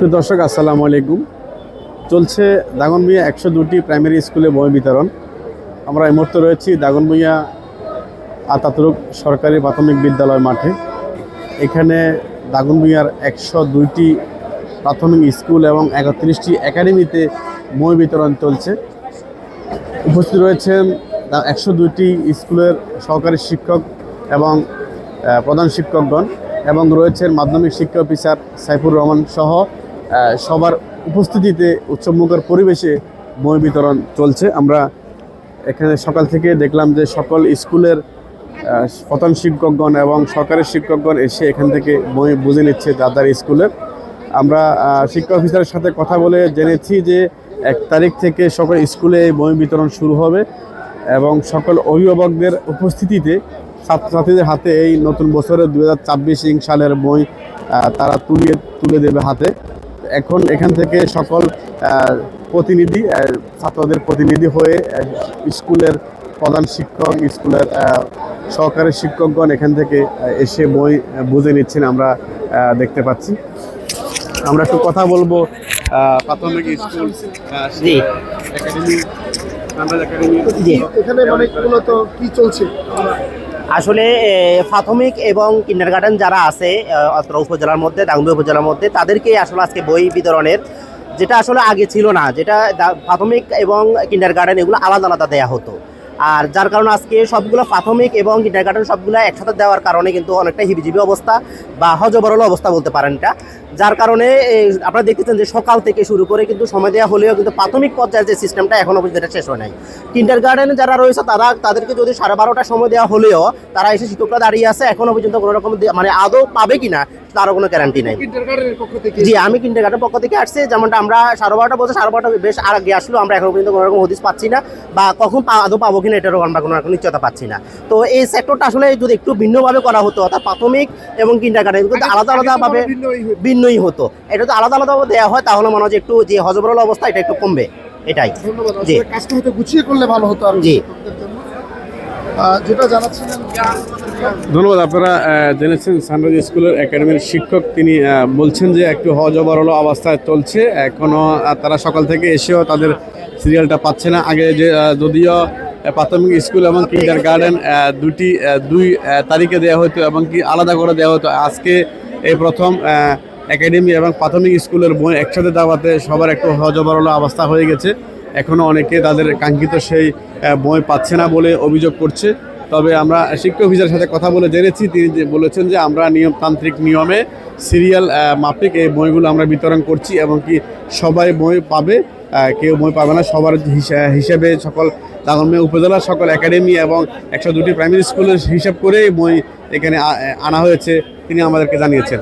প্রিয় দর্শক, আসসালামু আলাইকুম। চলছে দাগনভূঞা একশো দুটি প্রাইমারি স্কুলে বই বিতরণ। আমরা এই মুহূর্তে রয়েছি দাগনভূঞা আতাতুরুক সরকারি প্রাথমিক বিদ্যালয় মাঠে। এখানে দাগনভূঞার একশো দুইটি প্রাথমিক স্কুল এবং একত্রিশটি একাডেমিতে বই বিতরণ চলছে। উপস্থিত রয়েছেন একশো দুইটি স্কুলের সহকারী শিক্ষক এবং প্রধান শিক্ষকগণ এবং রয়েছেন মাধ্যমিক শিক্ষা অফিসার সাইফুর রহমান সহ সবার উপস্থিতিতে উৎসবমুখর পরিবেশে বই বিতরণ চলছে। আমরা এখানে সকাল থেকে দেখলাম যে সকল স্কুলের প্রধান শিক্ষকগণ এবং সরকারি শিক্ষকগণ এসে এখান থেকে বই বুঝে নিচ্ছে দাদার স্কুলের আমরা শিক্ষা অফিসারের সাথে কথা বলে জেনেছি যে এক তারিখ থেকে সকল স্কুলে বই বিতরণ শুরু হবে এবং সকল অভিভাবকদের উপস্থিতিতে ছাত্রছাত্রীদের হাতে এই নতুন বছরের দু হাজার সালের বই তারা তুলিয়ে তুলে দেবে হাতে। এখন এখান থেকে সকল প্রতিনিধি ছাত্রদের প্রতিনিধি হয়ে স্কুলের প্রধান শিক্ষক স্কুলের সহকারী শিক্ষকগণ এখান থেকে এসে বই বুঝে নিচ্ছেন আমরা দেখতে পাচ্ছি। আমরা একটু কথা বলব প্রাথমিক স্কুল একাডেমি এখানে মানে মূলত কি চলছে? আসলে প্রাথমিক এবং কিন্ডার গার্ডেন যারা আছে অত্র উপজেলার মধ্যে দাঙ্গুয়া উপজেলার মধ্যে তাদেরকেই আসলে আজকে বই বিতরণের, যেটা আসলে আগে ছিল না, যেটা প্রাথমিক এবং কিন্ডার গার্ডেন এগুলো আলাদা আলাদা দেওয়া হতো। আর যার কারণে আজকে সবগুলো প্রাথমিক এবং কিন্ডার গার্ডেন সবগুলো একসাথে দেওয়ার কারণে কিন্তু অনেকটা হিবিজিবি অবস্থা বা হজবরল অবস্থা বলতে পারেন এটা। যার কারণে আপনারা দেখতেছেন যে সকাল থেকে শুরু করে কিন্তু সময় দেওয়া হলেও কিন্তু প্রাথমিক পর্যায়ে যে সিস্টেমটা এখনও পর্যন্ত এটা শেষ হয় নাই। কিন্ডার গার্ডেনে যারা রয়েছে তারা তাদেরকে যদি সাড়ে বারোটার সময় দেওয়া হলেও তারা এসে শিক্ষকরা দাঁড়িয়ে আছে এখনও পর্যন্ত কোনো রকম মানে আদৌ পাবে কিনা তারও কোনো গ্যারান্টি নাই। কিন্ডারগার্টেনের পক্ষ থেকে? জি আমি কিন্ডার গার্ডের পক্ষ থেকে আসছি যেমনটা আমরা সাড়ে বারোটা বলছে সাড়ে বারোটা বেশ আগে আসলো আমরা এখনও পর্যন্ত কোনো রকম হদিস পাচ্ছি না বা কখন আদৌ পাবো কিনা এটারও আমরা কোনো রকম নিশ্চয়তা পাচ্ছি না। তো এই সেক্টরটা আসলে যদি একটু ভিন্নভাবে করা হতো অর্থাৎ প্রাথমিক এবং কিন্ডার গার্ডেন কিন্তু আলাদা আলাদাভাবে ভিন্নই ভিন্নই হতো। এটা তো আলাদা আলাদাভাবে দেওয়া হয় তাহলে মনে হয় যে একটু যে হজবরল অবস্থা এটা একটু কমবে। এটাই। জি। কাজটা হয়তো গুছিয়ে করলে ভালো হতো আর জি। শিক্ষকদের জন্য। আহ, যেটা জানাচ্ছিলেন ধন্যবাদ। আপনারা জেনেছেন সানরাইজ স্কুলের একাডেমির শিক্ষক। তিনি বলছেন যে একটু হজবরল অবস্থায় চলছে। এখনও তারা সকাল থেকে এসেও তাদের সিরিয়ালটা পাচ্ছে না। আগে যে যদিও প্রাথমিক স্কুল এবং কিন্ডার গার্ডেন দুটি দুই তারিখে দেওয়া হতো এবং কি আলাদা করে দেওয়া হতো। আজকে এই প্রথম একাডেমি এবং প্রাথমিক স্কুলের বই একসাথে দেওয়াতে সবার একটু হজবরল অবস্থা হয়ে গেছে। এখনও অনেকে তাদের কাঙ্ক্ষিত সেই বই পাচ্ছে না বলে অভিযোগ করছে। তবে আমরা শিক্ষক অফিসারের সাথে কথা বলে জেনেছি, তিনি যে বলেছেন যে আমরা নিয়মতান্ত্রিক নিয়মে সিরিয়াল মাফিক এই বইগুলো আমরা বিতরণ করছি এবং কি সবাই বই পাবে। কেউ মই পাবে না। সবার হিসাবে সকল দাগনমিয়া উপজেলার সকল একাডেমি এবং একশো দুটি প্রাইমারি স্কুলের হিসাব করে মই এখানে আনা হয়েছে। তিনি আমাদেরকে জানিয়েছেন।